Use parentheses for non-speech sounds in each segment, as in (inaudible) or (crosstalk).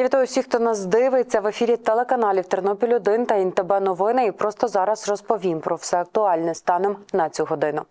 Я вітаю всіх, хто нас дивиться в ефірі телеканалів Тернопіль 1 та ІНТБ новини. І просто зараз розповім про все актуальне станом на цю годину.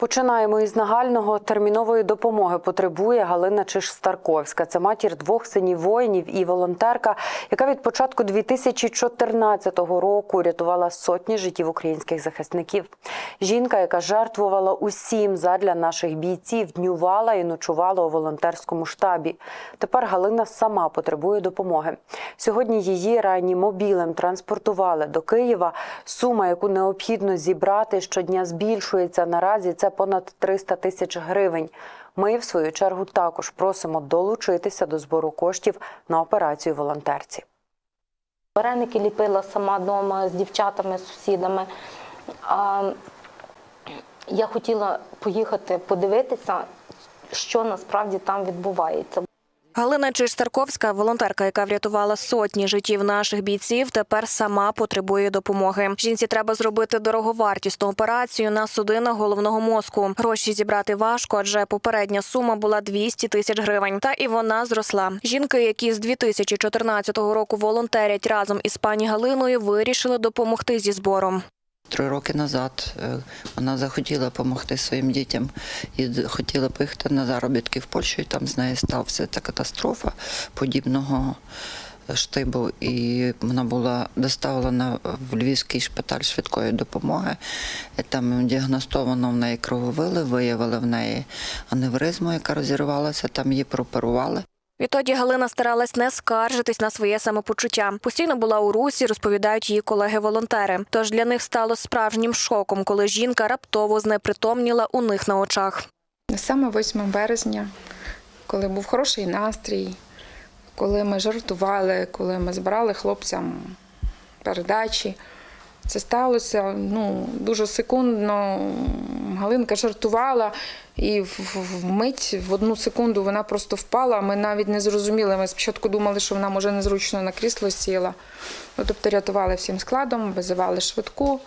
Починаємо із нагального термінової допомоги. Потребує Галина Чиш-Старковська. Це матір двох синів воїнів і волонтерка, яка від початку 2014 року рятувала сотні життів українських захисників. Жінка, яка жертвувала усім задля наших бійців, днювала і ночувала у волонтерському штабі. Тепер Галина сама потребує допомоги. Сьогодні її реанімобілем транспортували до Києва. Сума, яку необхідно зібрати, щодня збільшується. Наразі це понад 300 тисяч гривень. Ми, в свою чергу, також просимо долучитися до збору коштів на операцію волонтерці. Вареники ліпила сама вдома з дівчатами, з сусідами. Я хотіла поїхати подивитися, що насправді там відбувається. Галина Чиж-Старковська, волонтерка, яка врятувала сотні життів наших бійців, тепер сама потребує допомоги. Жінці треба зробити дороговартісну операцію на судинах головного мозку. Гроші зібрати важко, адже попередня сума була 200 тисяч гривень. Та і вона зросла. Жінки, які з 2014 року волонтерять разом із пані Галиною, вирішили допомогти зі збором. Три роки назад е, вона захотіла допомогти своїм дітям і хотіла поїхати на заробітки в Польщу, і там з нею стався ця катастрофа подібного штибу. І вона була доставлена в Львівський шпиталь швидкої допомоги. Там діагностовано в неї крововили, виявили в неї аневризму, яка розірвалася, там її прооперували. Відтоді Галина старалась не скаржитись на своє самопочуття. Постійно була у русі, розповідають її колеги-волонтери. Тож для них стало справжнім шоком, коли жінка раптово знепритомніла у них на очах. Саме 8 березня, коли був хороший настрій, коли ми жартували, коли ми збирали хлопцям передачі. Це сталося ну, дуже секундно. Галинка жартувала, і вмить, в одну секунду вона просто впала. Ми навіть не зрозуміли. Ми спочатку думали, що вона може незручно на крісло сіла. Ну, тобто рятували всім складом, визивали швидку.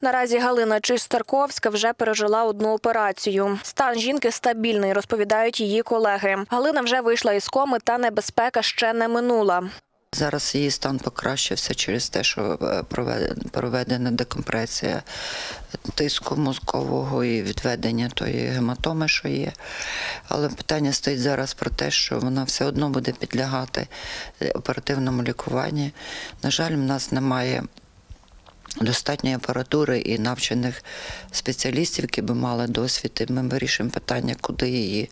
Наразі Галина Чиж-Старковська вже пережила одну операцію. Стан жінки стабільний, розповідають її колеги. Галина вже вийшла із коми, та небезпека ще не минула. Зараз її стан покращився через те, що е, проведена, декомпресія тиску мозкового і відведення тої гематоми, що є. Але питання стоїть зараз про те, що вона все одно буде підлягати е, оперативному лікуванні. На жаль, в нас немає. Достатньої апаратури і навчених спеціалістів, які би мали досвід. І ми вирішимо питання, куди її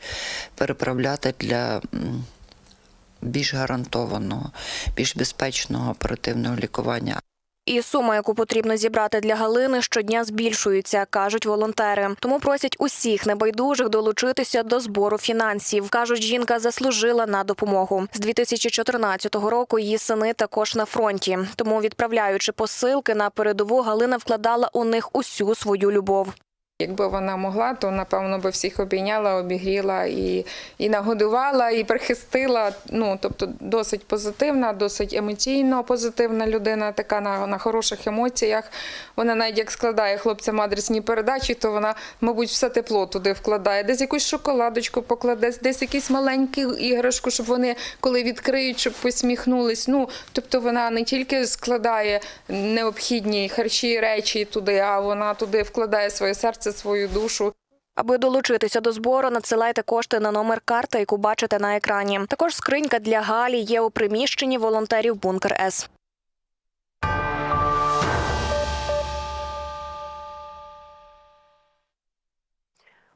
переправляти для більш гарантованого, більш безпечного оперативного лікування. І сума, яку потрібно зібрати для Галини, щодня збільшується, кажуть волонтери. Тому просять усіх небайдужих долучитися до збору фінансів. кажуть, жінка заслужила на допомогу. З 2014 року її сини також на фронті. Тому, відправляючи посилки на передову, Галина вкладала у них усю свою любов. Якби вона могла, то напевно би всіх обійняла, обігріла і, і нагодувала, і прихистила. Ну тобто досить позитивна, досить емоційно позитивна людина, така на, на хороших емоціях. Вона навіть як складає хлопцям адресні передачі, то вона, мабуть, все тепло туди вкладає. Десь якусь шоколадочку покладе, десь якусь маленьку іграшку, щоб вони коли відкриють, щоб посміхнулись. Ну тобто вона не тільки складає необхідні харчі речі туди, а вона туди вкладає своє серце, свою душу. Аби долучитися до збору, надсилайте кошти на номер карти, яку бачите на екрані. Також скринька для Галі є у приміщенні волонтерів Бункер С.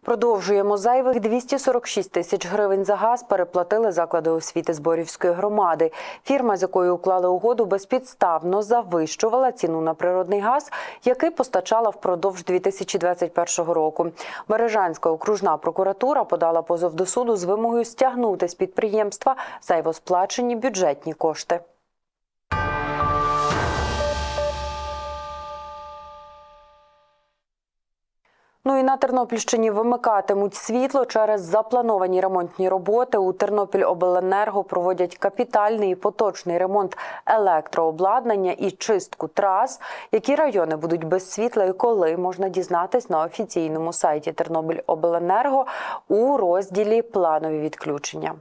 Продовжуємо зайвих 246 тисяч гривень за газ переплатили заклади освіти Зборівської громади. Фірма, з якою уклали угоду, безпідставно завищувала ціну на природний газ, який постачала впродовж 2021 року. Бережанська окружна прокуратура подала позов до суду з вимогою стягнути з підприємства зайво сплачені бюджетні кошти. Ну і на Тернопільщині вимикатимуть світло через заплановані ремонтні роботи. У Тернопільобленерго проводять капітальний і поточний ремонт електрообладнання і чистку трас. Які райони будуть без світла і коли можна дізнатись на офіційному сайті Тернопільобленерго у розділі Планові відключення.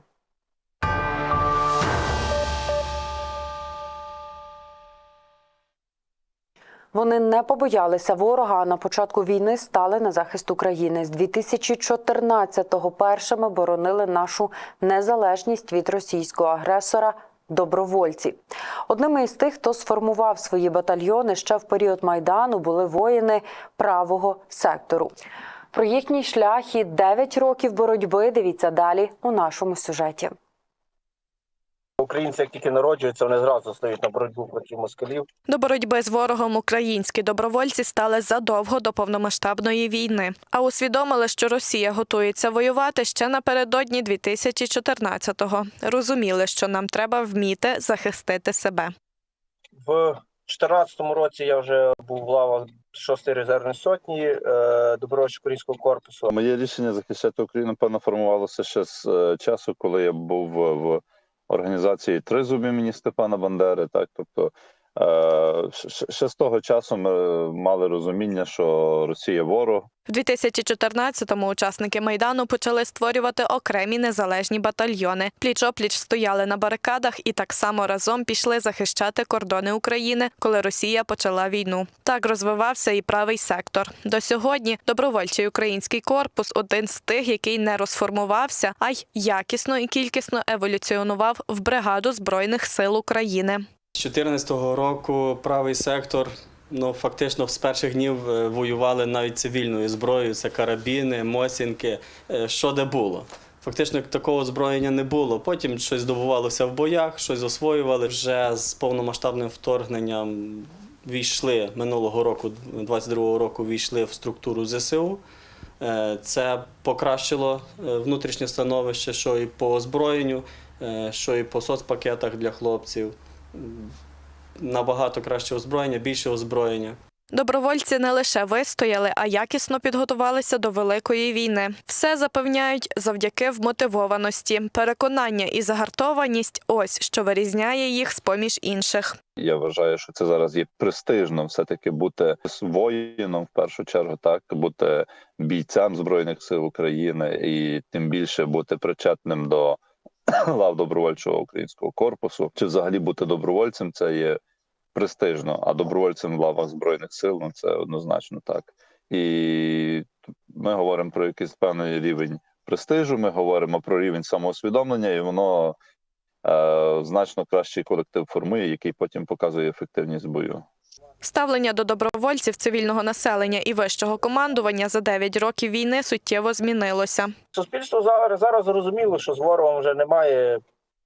Вони не побоялися ворога. А на початку війни стали на захист України. З 2014-го першими боронили нашу незалежність від російського агресора. Добровольці одними із тих, хто сформував свої батальйони ще в період майдану, були воїни правого сектору. Про їхній шлях і 9 років боротьби дивіться далі у нашому сюжеті. Українці, як тільки народжуються, вони зразу стають на боротьбу проти москалів. До боротьби з ворогом українські добровольці стали задовго до повномасштабної війни, а усвідомили, що Росія готується воювати ще напередодні 2014-го. Розуміли, що нам треба вміти захистити себе. В 2014 році я вже був в лавах 6-ї резервної сотні е, добровольчого українського корпусу. Моє рішення захищати Україну певно формувалося ще з е, часу, коли я був в, в організації Тризубі імені Степана Бандери. Так, тобто ще, ще з того часу ми мали розуміння, що Росія ворог. В 2014-му учасники майдану почали створювати окремі незалежні батальйони. Пліч-опліч стояли на барикадах і так само разом пішли захищати кордони України, коли Росія почала війну. Так розвивався і правий сектор. До сьогодні добровольчий український корпус один з тих, який не розформувався, а й якісно і кількісно еволюціонував в бригаду збройних сил України. З 2014 року правий сектор ну, фактично з перших днів е, воювали навіть цивільною зброєю. Це карабіни, мосінки, е, що де було. Фактично такого озброєння не було. Потім щось здобувалося в боях, щось освоювали. Вже з повномасштабним вторгненням війшли минулого року, 22-го року, війшли в структуру ЗСУ. Е, Це покращило внутрішнє становище, що і по озброєнню, що і по соцпакетах для хлопців. Набагато краще озброєння, більше озброєння. Добровольці не лише вистояли, а якісно підготувалися до великої війни. Все запевняють завдяки вмотивованості, переконання і загартованість. Ось що вирізняє їх з поміж інших. Я вважаю, що це зараз є престижно, все таки бути воїном в першу чергу, так бути бійцем збройних сил України, і тим більше бути причетним до (coughs) лав добровольчого українського корпусу, чи взагалі бути добровольцем, це є престижно. А добровольцем в лавах збройних сил ну це однозначно так. І ми говоримо про якийсь певний рівень престижу. Ми говоримо про рівень самоусвідомлення, і воно е, значно кращий колектив формує, який потім показує ефективність бою. Ставлення до добровольців цивільного населення і вищого командування за 9 років війни суттєво змінилося. Суспільство зараз, зараз зрозуміло, що з ворогом вже немає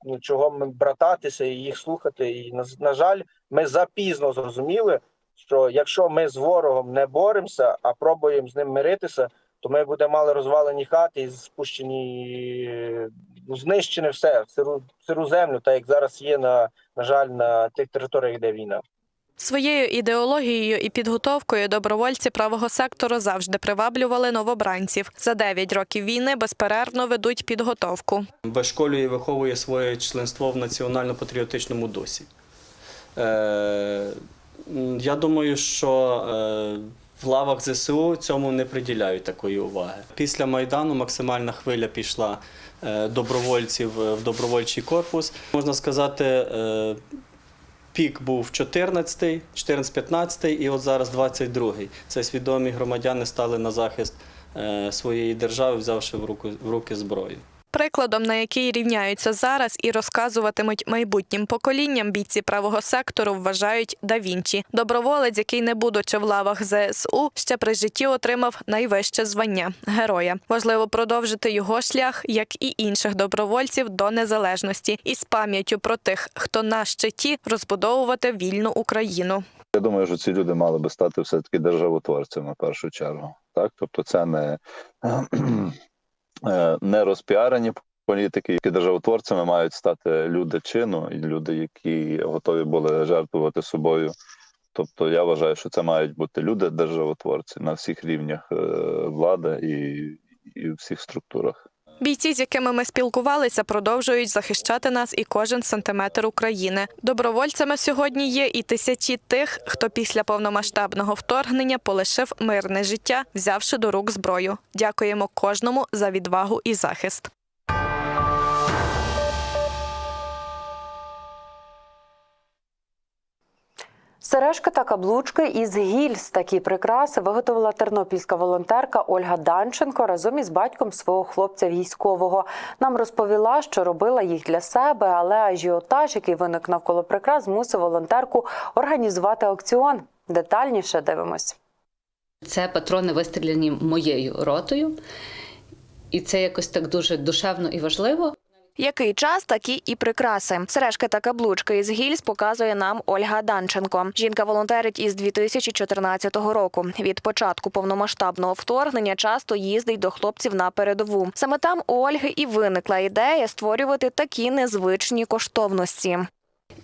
ну, чого брататися і їх слухати. І на жаль, ми запізно зрозуміли, що якщо ми з ворогом не боремося, а пробуємо з ним миритися, то ми будемо мали розвалені хати і спущені, ну, знищене все, сиру, сиру землю, так як зараз є на, на жаль, на тих територіях, де війна. Своєю ідеологією і підготовкою добровольці правого сектору завжди приваблювали новобранців. За 9 років війни безперервно ведуть підготовку. Вишколює і виховує своє членство в національно-патріотичному дусі. Е, я думаю, що е, в лавах ЗСУ цьому не приділяють такої уваги. Після Майдану максимальна хвиля пішла е, добровольців в добровольчий корпус. Можна сказати, пік був 14-й, 14-15 і от зараз 22-й. Це свідомі громадяни стали на захист е, своєї держави, взявши в руки зброю. Прикладом, на який рівняються зараз і розказуватимуть майбутнім поколінням бійці правого сектору, вважають да Вінчі. Доброволець, який, не будучи в лавах ЗСУ, ще при житті отримав найвище звання героя. Важливо продовжити його шлях, як і інших добровольців, до незалежності, і з пам'яттю про тих, хто на щиті розбудовувати вільну Україну. Я думаю, що ці люди мали би стати все таки державотворцями в першу чергу. Так, тобто, це не, не розпіарені політики, які державотворцями мають стати люди чину і люди, які готові були жертвувати собою Тобто я вважаю, що це мають бути люди державотворці на всіх рівнях е, влади і, і всіх структурах. Бійці, з якими ми спілкувалися, продовжують захищати нас і кожен сантиметр України. Добровольцями сьогодні є і тисячі тих, хто після повномасштабного вторгнення полишив мирне життя, взявши до рук зброю. Дякуємо кожному за відвагу і захист. Сережки та каблучки із гільз такі прикраси виготовила тернопільська волонтерка Ольга Данченко разом із батьком свого хлопця військового. Нам розповіла, що робила їх для себе, але ажіотаж, який виник навколо прикрас, змусив волонтерку організувати аукціон. Детальніше дивимось. Це патрони вистріляні моєю ротою, і це якось так дуже душевно і важливо. Який час, такі і прикраси. Сережки та каблучки із гільз показує нам Ольга Данченко. Жінка волонтерить із 2014 року. Від початку повномасштабного вторгнення часто їздить до хлопців на передову. Саме там у Ольги і виникла ідея створювати такі незвичні коштовності.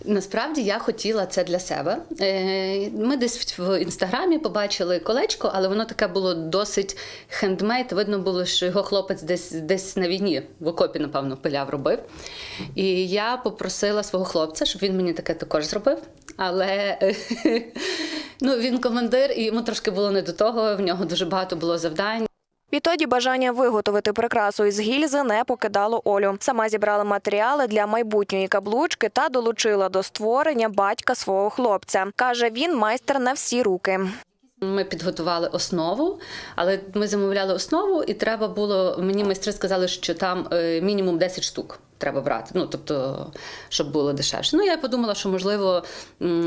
Насправді я хотіла це для себе. Е, Ми десь в інстаграмі побачили колечко, але воно таке було досить хендмейд. Видно було, що його хлопець десь десь на війні в окопі, напевно, пиляв робив. І я попросила свого хлопця, щоб він мені таке також зробив. Але (laughs) ну, він командир, і йому трошки було не до того. В нього дуже багато було завдань. Відтоді бажання виготовити прикрасу із гільзи не покидало Олю. Сама зібрала матеріали для майбутньої каблучки та долучила до створення батька свого хлопця. Каже, він майстер на всі руки. Ми підготували основу, але ми замовляли основу, і треба було. Мені майстри сказали, що там е, мінімум 10 штук треба брати. Ну тобто, щоб було дешевше. Ну я подумала, що можливо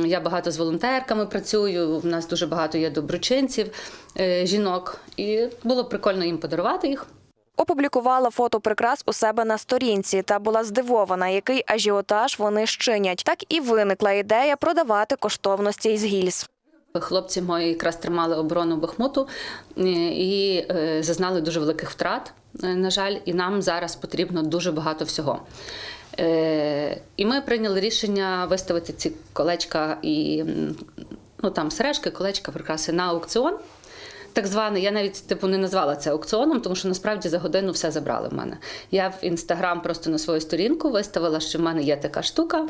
я багато з волонтерками працюю. У нас дуже багато є доброчинців, е, жінок, і було прикольно їм подарувати їх. Опублікувала фото прикрас у себе на сторінці та була здивована, який ажіотаж вони щинять. Так і виникла ідея продавати коштовності із гільз. Хлопці мої якраз тримали оборону Бахмуту е, і е, зазнали дуже великих втрат. е, На жаль, і нам зараз потрібно дуже багато всього. І ми прийняли рішення виставити ці колечка і ну там сережки, колечка, прикраси на аукціон. Так званий, я навіть типу не назвала це аукціоном, тому що насправді за годину все забрали в мене. Я в інстаграм просто на свою сторінку виставила, що в мене є така штука.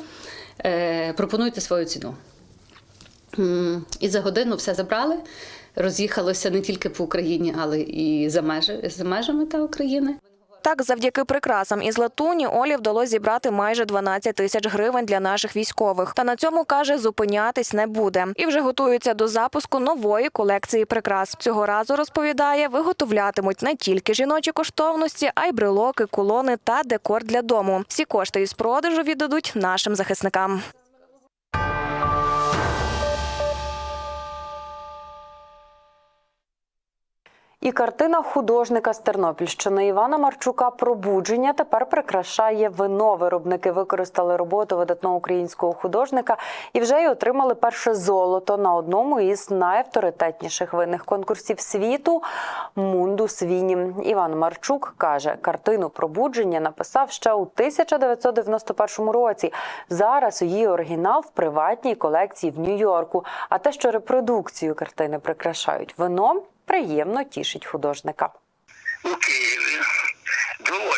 Пропонуйте свою ціну. І за годину все забрали. Роз'їхалося не тільки по Україні, але і за, межі, за межами та України. Так, завдяки прикрасам із латуні Олі вдалося зібрати майже 12 тисяч гривень для наших військових. Та на цьому каже, зупинятись не буде. І вже готуються до запуску нової колекції прикрас. Цього разу розповідає, виготовлятимуть не тільки жіночі коштовності, а й брелоки, кулони та декор для дому. Всі кошти із продажу віддадуть нашим захисникам. І картина художника з Тернопільщини Івана Марчука Пробудження тепер прикрашає вино. Виробники використали роботу видатного українського художника і вже й отримали перше золото на одному із найавторитетніших винних конкурсів світу Мундус Віні. Іван Марчук каже, картину пробудження написав ще у 1991 році. Зараз її оригінал в приватній колекції в Нью-Йорку. А те, що репродукцію картини прикрашають вино, приємно тішить художника. у Києві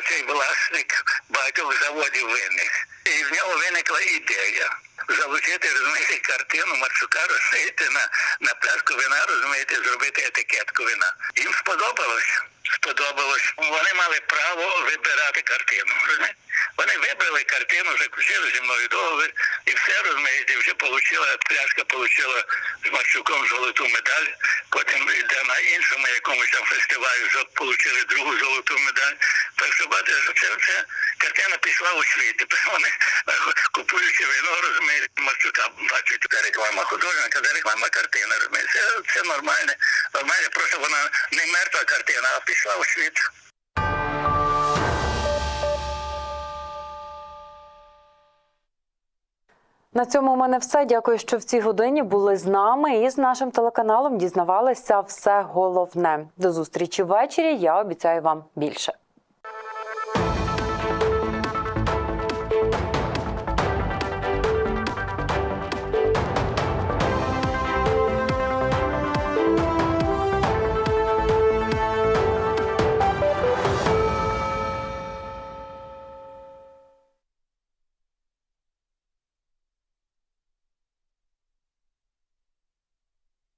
оцей власник багатьох заводів винних. І в нього виникла ідея залучити, розумієте, картину Марчука розшити на, на пляшку вина, розумієте, зробити етикетку вина. Їм сподобалось. Сподобалось. Вони мали право вибирати картину. розумієте? Вони вибрали картину, заключили зі мною договір і все розумієте, вже получила пляшка, получила з Марчуком золоту медаль. Потім йде на іншому якомусь там фестивалі вже отримали другу золоту медаль. Так що бачите, це, це картина пішла у світ. Тепер вони (laughs) купуючи вино, розумієте, Марчука бачать це реклама художника, це реклама картини. Розумієте? Це, це нормальне, нормальне, просто вона не мертва картина, а пішла у світ. На цьому у мене все. Дякую, що в цій годині були з нами і з нашим телеканалом дізнавалися все головне. До зустрічі ввечері. Я обіцяю вам більше.